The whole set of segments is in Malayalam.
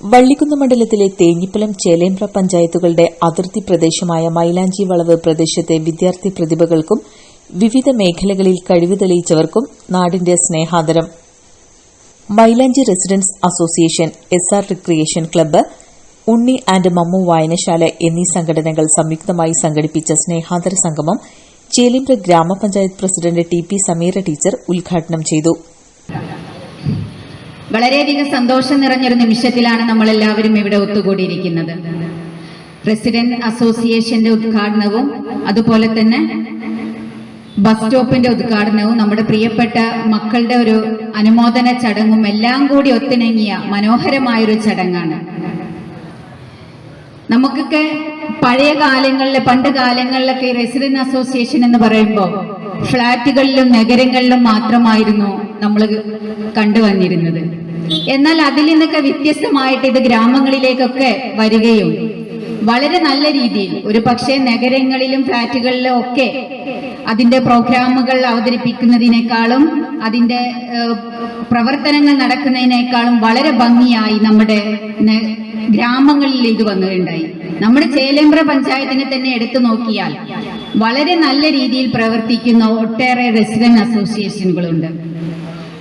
വള്ളിക്കുന്ന് മണ്ഡലത്തിലെ തേഞ്ഞിപ്പലം ചേലേമ്പ്ര പഞ്ചായത്തുകളുടെ അതിർത്തി പ്രദേശമായ മൈലാഞ്ചി വളവ് പ്രദേശത്തെ വിദ്യാർത്ഥി പ്രതിഭകൾക്കും വിവിധ മേഖലകളിൽ കഴിവ് തെളിയിച്ചവർക്കും നാടിന്റെ സ്നേഹാദരം. Mailanchi residence association S R recreation club Unni and Mammu വായനശാല എന്നീ സംഘടനകൾ സംയുക്തമായി സംഘടിപ്പിച്ച സ്നേഹാദര സംഗമം ചേലിമ്പ്ര ഗ്രാമപഞ്ചായത്ത് president T P Sameera teacher ഉദ്ഘാടനം ചെയ്തു. വളരെയധികം സന്തോഷം നിറഞ്ഞൊരു നിമിഷത്തിലാണ് നമ്മൾ എല്ലാവരും ഇവിടെ ഒത്തുകൂടിയിരിക്കുന്നത്. പ്രസിഡന്റ് അസോസിയേഷന്റെ ഉദ്ഘാടനവും അതുപോലെ തന്നെ ബസ് സ്റ്റോപ്പിന്റെ ഉദ്ഘാടനവും നമ്മുടെ പ്രിയപ്പെട്ട മക്കളുടെ ഒരു അനുമോദന ചടങ്ങും എല്ലാം കൂടി ഒത്തിണങ്ങിയ മനോഹരമായൊരു ചടങ്ങാണ്. നമുക്കൊക്കെ പഴയ കാലങ്ങളിലെ പണ്ട് കാലങ്ങളിലൊക്കെ റെസിഡന്റ് അസോസിയേഷൻ എന്ന് പറയുമ്പോൾ ഫ്ളാറ്റുകളിലും നഗരങ്ങളിലും മാത്രമായിരുന്നു നമ്മൾ കണ്ടുവന്നിരുന്നത്. എന്നാൽ അതിൽ നിന്നൊക്കെ വ്യത്യസ്തമായിട്ട് ഇത് ഗ്രാമങ്ങളിലേക്കൊക്കെ വരികയും വളരെ നല്ല രീതിയിൽ ഒരു പക്ഷേ നഗരങ്ങളിലും ഫ്ലാറ്റുകളിലും ഒക്കെ അതിന്റെ പ്രോഗ്രാമുകൾ അവതരിപ്പിക്കുന്നതിനേക്കാളും അതിന്റെ പ്രവർത്തനങ്ങൾ നടക്കുന്നതിനേക്കാളും വളരെ ഭംഗിയായി നമ്മുടെ ഗ്രാമങ്ങളിൽ ഇത് വന്നിട്ടുണ്ടായി. നമ്മുടെ ചേലേമ്പ്ര പഞ്ചായത്തിനെ തന്നെ എടുത്തു നോക്കിയാൽ വളരെ നല്ല രീതിയിൽ പ്രവർത്തിക്കുന്ന ഒട്ടേറെ റെസിഡന്റ് അസോസിയേഷനുകളുണ്ട്.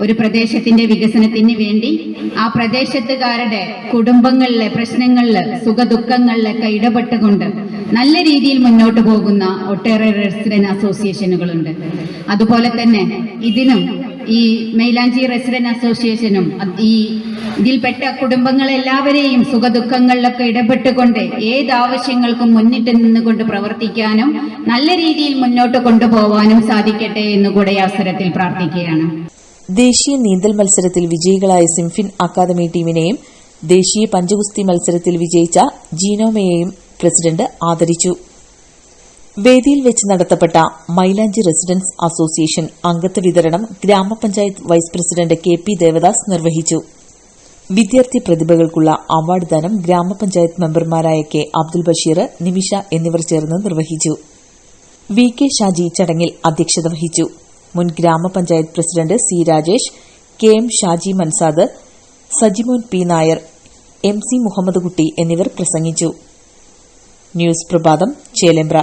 ഒരു പ്രദേശത്തിന്റെ വികസനത്തിന് വേണ്ടി ആ പ്രദേശത്തുകാരുടെ കുടുംബങ്ങളിലെ പ്രശ്നങ്ങളിൽ സുഖദുഃഖങ്ങളിലൊക്കെ ഇടപെട്ടുകൊണ്ട് നല്ല രീതിയിൽ മുന്നോട്ട് പോകുന്ന ഒട്ടേറെ റെസിഡന്റ് അസോസിയേഷനുകളുണ്ട് അതുപോലെ തന്നെ ഇതിനും ഈ മൈലാഞ്ചി റെസിഡന്റ് അസോസിയേഷനും ഈ ഇതിൽപ്പെട്ട കുടുംബങ്ങളെല്ലാവരെയും സുഖദുഃഖങ്ങളിലൊക്കെ ഇടപെട്ടുകൊണ്ട് ഏത് ആവശ്യങ്ങൾക്കും മുന്നിട്ട് നിന്നുകൊണ്ട് പ്രവർത്തിക്കാനും നല്ല രീതിയിൽ മുന്നോട്ട് കൊണ്ടുപോകാനും സാധിക്കട്ടെ എന്നുകൂടെ അവസരത്തിൽ പ്രാർത്ഥിക്കുകയാണ്. ദേശീയ നീന്തൽ മത്സരത്തിൽ വിജയികളായ സിംഫിൻ അക്കാദമി ടീമിനെയും ദേശീയ പഞ്ചഗുസ്തി മത്സരത്തിൽ വിജയിച്ച ജീനോമയെയും പ്രസിഡന്റ് ആദരിച്ചു. വേദിയിൽ വെച്ച് നടത്തപ്പെട്ട മൈലാഞ്ചി റെസിഡൻസ് അസോസിയേഷൻ അംഗത്വ വിതരണം ഗ്രാമപഞ്ചായത്ത് vice president K P Devadas നിർവഹിച്ചു. വിദ്യാർത്ഥി പ്രതിഭകൾക്കുള്ള അവാർഡ് ദാനം ഗ്രാമപഞ്ചായത്ത് മെമ്പർമാരായ കെ അബ്ദുൽ ബഷീർ നിമിഷ എന്നിവർ ചേർന്ന് നിർവഹിച്ചു. വി കെ ഷാജി ചടങ്ങിൽ അധ്യക്ഷത വഹിച്ചു. മുൻ ഗ്രാമപഞ്ചായത്ത് president C Rajesh K M Shaji Mansad Sajimon P Nair M C Muhammad Kutty എന്നിവർ പ്രസംഗിച്ചു. ന്യൂസ് പ്രഭാതം ചേലേമ്പ്ര.